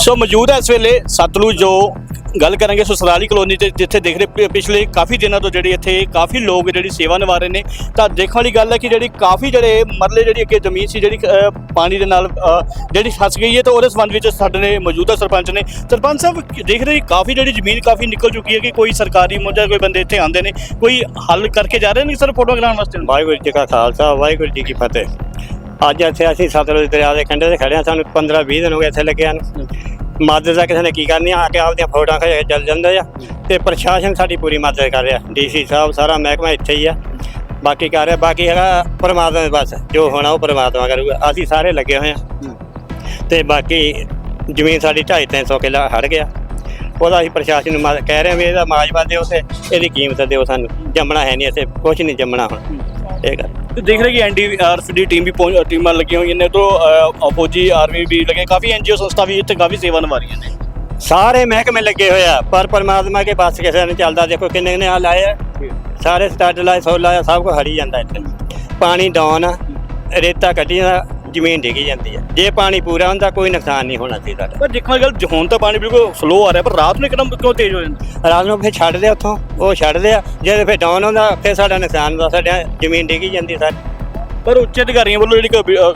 ਸੋ ਮੌਜੂਦ ਹੈ ਇਸ ਵੇਲੇ ਸਤਲੁਜ ਜੋ ਗੱਲ ਕਰਾਂਗੇ ਸਸਰਾਲੀ ਕਲੋਨੀ ਤੇ ਜਿੱਥੇ ਦੇਖ ਰਹੇ ਪਿਛਲੇ ਕਾਫੀ ਦਿਨਾਂ ਤੋਂ ਜਿਹੜੀ ਇੱਥੇ ਕਾਫੀ ਲੋਕ ਜਿਹੜੀ ਸੇਵਾ ਨਿਭਾ ਰਹੇ ਨੇ, ਤਾਂ ਦੇਖਣ ਵਾਲੀ ਗੱਲ ਹੈ ਕਿ ਜਿਹੜੀ ਕਾਫੀ ਜਿਹੜੇ ਮਰਲੇ ਜਿਹੜੀ ਅੱਗੇ ਜ਼ਮੀਨ ਸੀ ਜਿਹੜੀ ਪਾਣੀ ਦੇ ਨਾਲ ਜਿਹੜੀ ਫਸ ਗਈ ਹੈ, ਤਾਂ ਉਹਦੇ ਸੰਬੰਧ ਵਿੱਚ ਸਾਡੇ ਨੇ ਮੌਜੂਦਾ ਸਰਪੰਚ ਨੇ, ਸਰਪੰਚ ਸਾਹਿਬ ਦੇਖ ਰਹੇ ਕਾਫੀ ਜਿਹੜੀ ਜ਼ਮੀਨ ਕਾਫੀ ਨਿਕਲ ਚੁੱਕੀ ਹੈ ਕਿ ਕੋਈ ਸਰਕਾਰੀ ਮੁੱਦਾ ਕੋਈ ਬੰਦੇ ਇੱਥੇ ਆਉਂਦੇ ਨੇ, ਕੋਈ ਹੱਲ ਕਰਕੇ ਜਾ ਰਹੇ ਨੇ ਸਰ ਫੋਟੋ ਕਰਾਉਣ ਵਾਸਤੇ? ਵਾਹਿਗੁਰੂ ਜੀ ਕਾ ਖਾਲਸਾ, ਵਾਹਿਗੁਰੂ ਜੀ ਕੀ ਫਤਿਹ। ਅੱਜ ਇੱਥੇ ਅਸੀਂ ਸਤਲੁਜ ਦਰਿਆ ਦੇ ਕੰਢੇ ਤੇ ਖੜੇ ਹਾਂ, ਸਾਨੂੰ 15 20 ਦਿਨ ਹੋ ਗਏ ਇੱਥੇ ਲੱਗਿਆ ਨੂੰ। ਮਦਦ ਦਾ ਕਿਸੇ ਨੇ ਕੀ ਕਰਨੀ ਆ? ਕੇ ਆਪਦੀਆਂ ਫੋਟੋਆਂ ਖਿਚਾ ਕੇ ਚੱਲ ਜਾਂਦੇ ਆ ਤੇ ਪ੍ਰਸ਼ਾਸਨ ਸਾਡੀ ਪੂਰੀ ਮਦਦ ਕਰ ਰਿਹਾ। ਡੀਸੀ ਸਾਹਿਬ, ਸਾਰਾ ਮਹਿਕਮਾ ਇੱਥੇ ਹੀ ਆ। ਬਾਕੀ ਕਰ ਰਿਹਾ, ਬਾਕੀ ਹੈਗਾ ਪਰਮਾਤਮਾ ਦੇ ਬਸ। ਜੋ ਹੋਣਾ ਉਹ ਪਰਮਾਤਮਾ ਕਰੂਗਾ। ਅਸੀਂ ਸਾਰੇ ਲੱਗੇ ਹੋਏ ਆ। ਤੇ ਬਾਕੀ ਜ਼ਮੀਨ ਸਾਡੀ 2.5 300 ਕਿੱਲਾ ਹੜ ਗਿਆ। ਉਹਦਾ ਅਸੀਂ ਪ੍ਰਸ਼ਾਸਨ ਨੂੰ ਮਦਦ- ਕਹਿ ਰਹੇ ਹਾਂ ਵੀ ਇਹਦਾ ਮਾਜਵਾ ਦਿਓ ਤੇ ਇਹਦੀ ਕੀਮਤ ਦਿਓ ਸਾਨੂੰ। ਜੰਮਣਾ ਹੈ ਨਹੀਂ ਇੱਥੇ ਕੁਝ ਨਹੀਂ ਜੰਮਣਾ ਹੁਣ। ਇਹ ਗੱਲ। ਤੇ ਦੇਖ ਰਹੇ ਕਿ ਐਨਡੀਆਰਐਫ ਦੀ ਟੀਮ ਵੀ ਪਹੁੰਚ ਟੀਮਾਂ ਲੱਗੀਆਂ ਹੋਈਆਂ ਨੇ ਤੋਂ ਫੌਜੀ ਆਰਮੀ ਵੀ ਲੱਗੇ ਕਾਫੀ ਐਨਜੀਓ ਸੰਸਥਾ ਵੀ ਇੱਥੇ ਕਾਫੀ ਸੇਵਾ ਨਿਭਾ ਰਹੀਆਂ ਨੇ ਸਾਰੇ ਮਹਿਕਮੇ ਲੱਗੇ ਹੋਏ ਆ ਪਰ ਪਰਮਾਤਮਾ ਕੇ ਪਾਸ ਕਿਸੇ ਨੇ ਚੱਲਦਾ ਦੇਖੋ ਕਿੰਨੇ ਨੇ ਆ ਲਾਏ ਆ ਸਾਰੇ ਸਟੱਡ ਲਾਏ ਸੋ ਲਾਇਆ ਸਭ ਕੁਝ ਹੜੀ ਜਾਂਦਾ ਇੱਥੇ ਪਾਣੀ ਡਾਊਨ ਆ ਰੇਤਾ ਕੱਢੀ ਦਾ ਜ਼ਮੀਨ ਡਿੱਗੀ ਜਾਂਦੀ ਆ। ਜੇ ਪਾਣੀ ਪੂਰਾ ਹੁੰਦਾ ਕੋਈ ਨੁਕਸਾਨ ਨਹੀਂ ਹੋਣਾ ਸੀ ਸਾਡਾ ਪਰ ਵਾਲੀ ਗੱਲ ਹੁਣ ਤਾਂ ਪਾਣੀ ਬਿਲਕੁਲ ਸਲੋ ਆ ਰਿਹਾ ਪਰ ਰਾਤ ਨੂੰ ਇੱਕਦਮ ਕਿਉਂ ਤੇਜ਼ ਹੋ ਜਾਂਦਾ? ਰਾਤ ਨੂੰ ਫਿਰ ਛੱਡਦੇ ਉੱਥੋਂ ਉਹ ਛੱਡਦੇ ਆ ਜੇ ਫਿਰ ਡਾਊਨ ਹੁੰਦਾ ਫਿਰ ਸਾਡਾ ਨੁਕਸਾਨ ਹੁੰਦਾ ਸਾਡਾ ਜ਼ਮੀਨ ਡਿੱਗੀ ਜਾਂਦੀ ਸਾਡੀ ਪਰ ਉੱਚ ਅਧਿਕਾਰੀਆਂ ਵੱਲੋਂ ਜਿਹੜੀ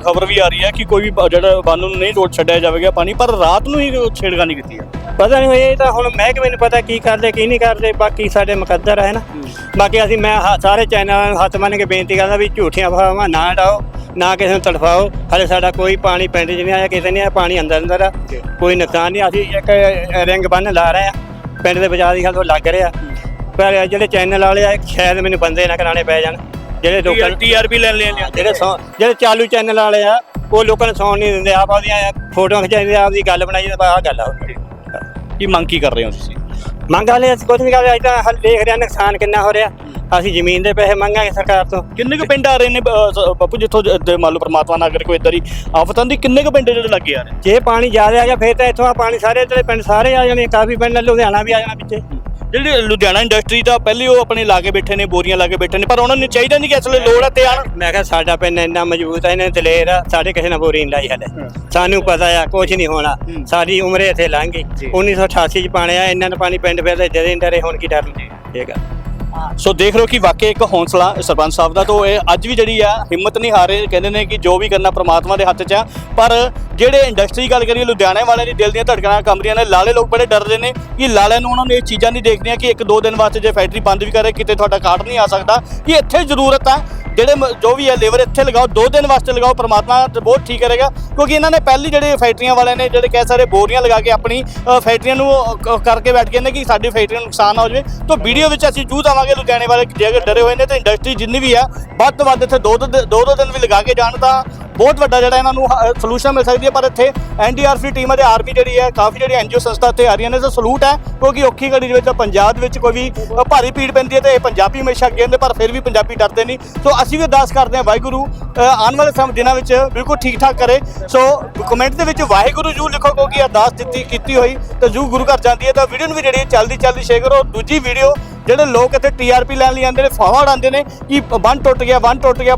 ਖਬਰ ਵੀ ਆ ਰਹੀ ਹੈ ਕਿ ਕੋਈ ਵੀ ਜਿਹੜਾ ਬੰਨ ਨੂੰ ਨਹੀਂ ਤੋੜ ਛੱਡਿਆ ਜਾਵੇਗਾ ਪਾਣੀ ਪਰ ਰਾਤ ਨੂੰ ਹੀ ਛੇੜਖਾਨੀ ਕੀਤੀ ਹੈ ਪਤਾ ਨਹੀਂ ਇਹ ਤਾਂ ਹੁਣ ਮਹਿਕਮੇ ਨੂੰ ਪਤਾ ਕੀ ਕਰਦੇ ਕੀ ਨਹੀਂ ਕਰਦੇ ਬਾਕੀ ਸਾਡੇ ਮੁਕੱਦਰ ਹੈ ਨਾ? ਬਾਕੀ ਅਸੀਂ ਮੈਂ ਹ- ਸਾਰੇ ਚੈਨਲਾਂ ਨੂੰ ਹੱਥ ਮੰਨ ਕੇ ਬੇਨਤੀ ਕਰਦਾ ਵੀ ਝੂਠੀਆਂ ਅਫਵਾਹਾਂ ਨਾ ਡਾਓ ਨਾ ਕਿਸੇ ਨੂੰ ਤੜਫਾਓ ਹਲੇ ਸਾਡਾ ਕੋਈ ਪਾਣੀ ਪਿੰਡ 'ਚ ਨਹੀਂ ਆਇਆ ਕਿਸੇ ਨੇ ਆਇਆ ਪਾਣੀ ਅੰਦਰ ਅੰਦਰ ਆ। ਕੋਈ ਨੁਕਸਾਨ ਨਹੀਂ ਅਸੀਂ ਇੱਕ ਰਿੰਗ ਬੰਨ ਲਾ ਰਹੇ ਆ। ਪਿੰਡ ਦੇ ਬਾਜ਼ਾਰ ਦੀ ਗੱਲ ਲੱਗ ਰਿਹਾ। ਪਰ ਜਿਹੜੇ ਚੈਨਲ ਵਾਲੇ ਆ ਸ਼ਾਇਦ ਮੈਨੂੰ ਬੰਦੇ ਨਾ ਕਰਾਣੇ ਪੈ ਜਾਣ। ਜਿਹੜੇ ਲੋਕਾਂ ਨੂੰ ਟੀਆਰਪੀ ਲੈਣ ਲਿਆ ਜਿਹੜੇ ਜਿਹੜੇ ਚਾਲੂ ਚੈਨਲ ਵਾਲੇ ਆ ਉਹ ਲੋਕਾਂ ਨੂੰ ਸੌਣ ਨਹੀਂ ਦਿੰਦੇ ਆਪ ਆਪਦੀਆਂ ਫੋਟੋਆਂ ਖਿਚਾਉਂਦੇ ਆ, ਆਪਦੀ ਗੱਲ ਬਣਾਈ ਜਾਂਦੇ ਆ ਗੱਲ ਆ। ਕੀ ਮੰਗ ਕੀ ਕਰ ਰਹੇ ਹੋ ਤੁਸੀਂ? ਮੰਗ ਵਾਲੇ ਅਸੀਂ ਕੁਝ ਨਹੀਂ ਕਰਦੇ ਅੱਜ ਤਾਂ ਹਲ ਦੇਖ ਰਿਹਾ ਨੁਕਸਾਨ ਕਿੰਨਾ ਹੋ ਰਿਹਾ। ਅਸੀਂ ਜ਼ਮੀਨ ਦੇ ਪੈਸੇ ਮੰਗਾਂਗੇ ਸਰਕਾਰ ਤੋਂ। ਕਿੰਨੇ ਕੁ ਪਿੰਡ ਆ ਰਹੇ ਨੇ ਸ- ਬਾਪੂ ਜਿੱਥੋਂ ਜ- ਮੰਨ ਲਓ ਪ੍ਰਮਾਤਮਾ ਨਾ ਕਰੇ ਕੋਈ ਇਦਾਂ ਦੀ ਆਫਤ ਆਉਂਦੀ ਕਿੰਨੇ ਕੁ ਪਿੰਡ ਜਿਹੜੇ ਲੱਗੇ ਆ ਰਹੇ ਜੇ ਪਾਣੀ ਜ਼ਿਆਦਾ ਆ ਗਿਆ ਫਿਰ ਤਾਂ ਇੱਥੋਂ ਆ ਪਾਣੀ ਸਾਰੇ ਇੱਧਰਲੇ ਪਿੰਡ ਸਾਰੇ ਆ ਜਾਣੇ ਕਾਫੀ ਪਿੰਡ ਲੁਧਿਆਣਾ ਵੀ ਆ ਜਾਣਾ ਪਿੱਛੇ। ਜਿਹੜੇ ਲੁਧਿਆਣਾ ਇੰਡਸਟਰੀ ਦਾ ਪਹਿਲੇ ਉਹ ਆਪਣੇ ਲਾ ਕੇ ਬੈਠੇ ਨੇ ਬੋਰੀਆਂ ਲਾ ਕੇ ਬੈਠੇ ਨੇ ਪਰ ਉਹਨਾਂ ਨੂੰ ਚਾਹੀਦਾ ਨਹੀਂ ਕਿ ਅਸਲੇ ਲੋੜ ਹੈ ਤੇ ਆਣ। ਮੈਂ ਕਿਹਾ ਸਾਡਾ ਪਿੰਡ ਇੰਨਾ ਮਜ਼ਬੂਤ ਹੈ ਇਹਨੇ ਦਲੇਰ ਆ ਸਾਡੇ ਕਿਸੇ ਨਾਲ ਬੋਰੀ ਨਹੀਂ ਲਾਈ ਹਲੇ। ਸਾਨੂੰ ਪਤਾ ਆ ਕੁਝ ਨਹੀਂ ਹੋਣਾ। ਸਾਡੀ ਉਮਰ ਇੱਥੇ ਲੰਘ ਗਈ। 1988 ਚ ਪਾਣੀ ਆ ਇਹਨਾਂ ਨੇ ਪਾਣੀ ਪਿੰਡ ਫਿਰ ਜਦੇ ਡਰੇ ਹੁਣ ਕੀ ਡਰ ਇਹ ਗੱਲ। ਸੋ ਦੇਖ ਰਹੇ ਹੋ ਕਿ ਵਾਕਈ ਇੱਕ ਹੌਸਲਾ ਸਰਪੰਚ ਸਾਹਿਬ ਦਾ, ਤੋਂ ਇਹ ਅੱਜ ਵੀ ਜਿਹੜੀ ਆ, ਹਿੰਮਤ ਨਹੀਂ ਹਾਰੇ। ਕਹਿੰਦੇ ਨੇ ਕਿ ਜੋ ਵੀ ਕਰਨਾ ਪ੍ਰਮਾਤਮਾ ਦੇ ਹੱਥ 'ਚ ਆ। ਪਰ ਜਿਹੜੇ ਇੰਡਸਟਰੀ ਗੱਲ ਕਰੀਏ, ਲੁਧਿਆਣੇ ਵਾਲਿਆਂ ਦੀ ਦਿਲ ਦੀਆਂ ਧੜਕਣਾਂ ਕੰਬ ਰਹੀਆਂ ਨੇ, ਲਾਲੇ ਲੋਕ ਬੜੇ ਡਰਦੇ ਨੇ ਕਿ ਲਾਲਿਆਂ ਨੂੰ ਉਹਨਾਂ ਨੂੰ ਇਹ ਚੀਜ਼ਾਂ ਨਹੀਂ ਦੇਖਦੀਆਂ ਕਿ ਇੱਕ ਦੋ ਦਿਨ ਵਾਸਤੇ ਜੇ ਫੈਕਟਰੀ ਬੰਦ ਵੀ ਕਰੇ, ਕਿਤੇ ਤੁਹਾਡਾ ਕਾਟ ਨਹੀਂ ਆ ਸਕਦਾ। ਕਿ ਇੱਥੇ ਜ਼ਰੂਰਤ ਆ। ਜਿਹੜੇ ਮ- ਜੋ ਵੀ ਹੈ, ਲੇਬਰ ਇੱਥੇ ਲਗਾਓ, ਦੋ ਦਿਨ ਵਾਸਤੇ ਲਗਾਓ, ਪਰਮਾਤਮਾ ਬਹੁਤ ਠੀਕ ਕਰੇਗਾ। ਕਿਉਂਕਿ ਇਹਨਾਂ ਨੇ ਪਹਿਲੀ ਜਿਹੜੇ ਫੈਕਟਰੀਆਂ ਵਾਲਿਆਂ ਨੇ ਜਿਹੜੇ ਕਹਿ ਸਾਰੇ ਬੋਰੀਆਂ ਲਗਾ ਕੇ ਆਪਣੀ ਫੈਕਟਰੀਆਂ ਨੂੰ ਕਰਕੇ ਬੈਠ ਗਏ ਨੇ ਕਿ ਸਾਡੀ ਫੈਕਟਰੀ ਨੂੰ ਨੁਕਸਾਨ ਨਾ ਹੋ ਜਾਵੇ। ਤਾਂ ਵੀਡੀਓ ਵਿੱਚ ਅਸੀਂ ਜੂਤ ਆਵਾਂਗੇ ਲੁਧਿਆਣੇ ਵਾਲੇ, ਜੇ ਡਰੇ ਹੋਏ ਨੇ ਤਾਂ ਇੰਡਸਟਰੀ ਜਿੰਨੀ ਵੀ ਆ ਵੱਧ ਤੋਂ ਵੱਧ ਇੱਥੇ ਦੋ ਦੋ ਦੋ ਦੋ ਦਿਨ ਵੀ ਲਗਾ ਕੇ ਜਾਣ ਤਾਂ ਬਹੁਤ ਵੱਡਾ ਜਿਹੜਾ ਇਹਨਾਂ ਨੂੰ ਸੋਲੂਸ਼ਨ ਮਿਲ ਸਕਦੀ ਹੈ, ਪਰ ਇੱਥੇ ਐਨਡੀਆਰਐਫ ਦੀ ਟੀਮ ਅਤੇ ਆਰਮੀ ਜਿਹੜੀ ਹੈ, ਕਾਫੀ ਜਿਹੜੀ ਐਨਜੀਓ ਸੰਸਥਾ ਇੱਥੇ ਆ ਰਹੀਆਂ ਨੇ ਤਾਂ ਸਲੂਟ ਹੈ, ਕਿਉਂਕਿ ਔਖੀ ਘੜੀ ਦੇ ਵਿੱਚ ਪੰਜਾਬ ਦੇ ਵਿੱਚ ਕੋਈ ਵੀ ਭਾਰੀ ਭੀੜ ਪੈਂਦੀ ਹੈ ਤੇ ਇਹ ਪੰਜਾਬੀ ਹਮੇਸ਼ਾ ਅੱਗੇ ਹੁੰਦੇ ਪਰ ਫਿਰ ਵੀ ਪੰਜਾਬੀ ਡਰਦੇ ਨਹੀਂ। ਸੋ ਅਸੀਂ ਵੀ ਅਰਦਾਸ ਕਰਦੇ ਹਾਂ, ਵਾਹਿਗੁਰੂ ਆਉਣ ਵਾਲੇ ਸਮ, ਦਿਨਾਂ ਵਿੱਚ ਬਿਲਕੁਲ ਠੀਕ ਠਾਕ ਕਰੇ। ਸੋ ਕਮੈਂਟ ਦੇ ਵਿੱਚ ਵਾਹਿਗੁਰੂ ਜੂ ਲਿਖੋ, ਕਿਉਂਕਿ ਅਰਦਾਸ ਦਿੱਤੀ ਕੀਤੀ ਹੋਈ, ਤਾਂ ਜੂ ਗੁਰੂ ਘਰ ਜਾਂਦੀ ਹੈ। ਤਾਂ ਵੀਡੀਓ ਨੂੰ ਵੀ ਜਿਹੜੀ ਹੈ, ਚੱਲਦੀ, ਚਲਦੀ ਸ਼ੇਅਰ ਕਰੋ। ਦੂਜੀ ਵੀਡੀਓ ਜਿਹੜੇ ਲੋਕ ਇੱਥੇ ਟੀਆਰਪੀ ਲੈਣ ਲਈ ਆਉਂਦੇ ਨੇ ਫਾਵਾ ਉਡਾਉਂਦੇ ਨੇ, ਕਿ ਬੰਨ ਟੁੱਟ ਗਿਆ, ਬੰਨ ਟੁੱਟ ਗਿਆ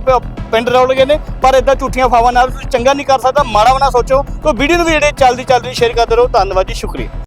ਪਿੰਡ ਰੌਲ ਗਏ ਨੇ, ਪਰ ਇਦਾਂ ਝੂਠੀਆਂ ਫਾਵਾਂ ਨਾਲ ਤੁਸੀਂ ਚੰਗਾ ਨਹੀਂ ਕਰ ਸਕਦਾ, ਮਾੜਾ ਬਣਾ ਸੋਚੋ। ਤਾਂ ਵੀਡੀਓ ਨੂੰ ਵੀ ਜਿਹੜੇ ਚੱਲਦੀ ਚੱਲਦੀ ਸ਼ੇਅਰ ਕਰਦੇ ਰਹੋ, ਧੰਨਵਾਦ ਜੀ, ਸ਼ੁਕਰੀਆ।